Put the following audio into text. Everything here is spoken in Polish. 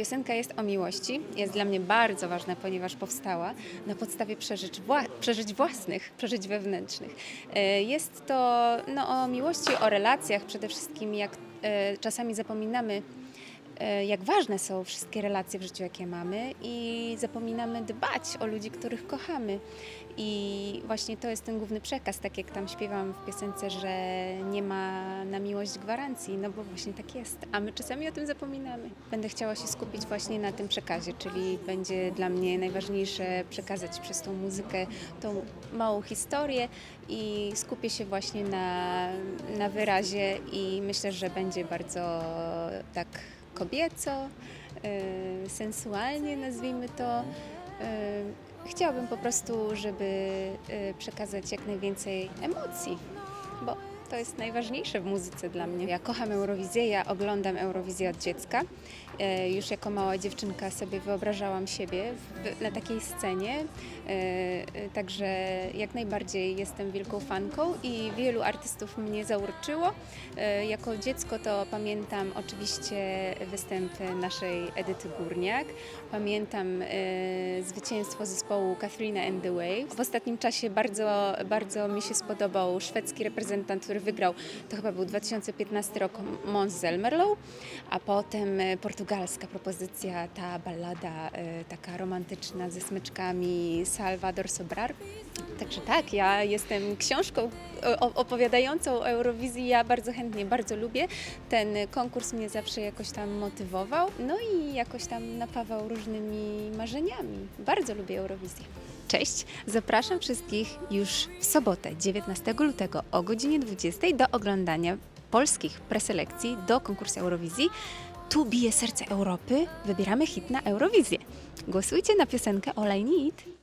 Piosenka jest o miłości. Jest dla mnie bardzo ważna, ponieważ powstała na podstawie przeżyć, wła- przeżyć własnych, przeżyć wewnętrznych. E, Jest to no, o miłości, o relacjach, przede wszystkim jak e, czasami zapominamy, jak ważne są wszystkie relacje w życiu, jakie mamy, i zapominamy dbać o ludzi, których kochamy. I właśnie to jest ten główny przekaz, tak jak tam śpiewam w piosence, że nie ma na miłość gwarancji, no bo właśnie tak jest, a my czasami o tym zapominamy. Będę chciała się skupić właśnie na tym przekazie, czyli będzie dla mnie najważniejsze przekazać przez tą muzykę tą małą historię i skupię się właśnie na, na wyrazie i myślę, że będzie bardzo tak kobieco, y, sensualnie nazwijmy to. Y, Chciałabym po prostu, żeby y, przekazać jak najwięcej emocji, bo to jest najważniejsze w muzyce dla mnie. Ja kocham Eurowizję, ja oglądam Eurowizję od dziecka. E, Już jako mała dziewczynka sobie wyobrażałam siebie na takiej scenie, E, e, także jak najbardziej jestem wielką fanką i wielu artystów mnie zaurczyło. Jako dziecko to pamiętam oczywiście występy naszej Edyty Górniak, pamiętam zwycięstwo zespołu Katharina and the Waves. W ostatnim czasie bardzo, bardzo mi się spodobał szwedzki reprezentant, który wygrał, to chyba był 2015 rok, Mons Zelmerlow, a potem e, portugalska propozycja, ta ballada e, taka romantyczna ze smyczkami Salvador Sobrar. Także tak, ja jestem książką o- opowiadającą o Eurowizji. Ja bardzo chętnie, bardzo lubię. Ten konkurs mnie zawsze jakoś tam motywował, no i jakoś tam napawał różnymi marzeniami. Bardzo lubię Eurowizję. Cześć, zapraszam wszystkich już w sobotę, 19 lutego o godzinie 20 do oglądania polskich preselekcji do konkursu Eurowizji. Tu bije serce Europy, wybieramy hit na Eurowizję. Głosujcie na piosenkę All I Need.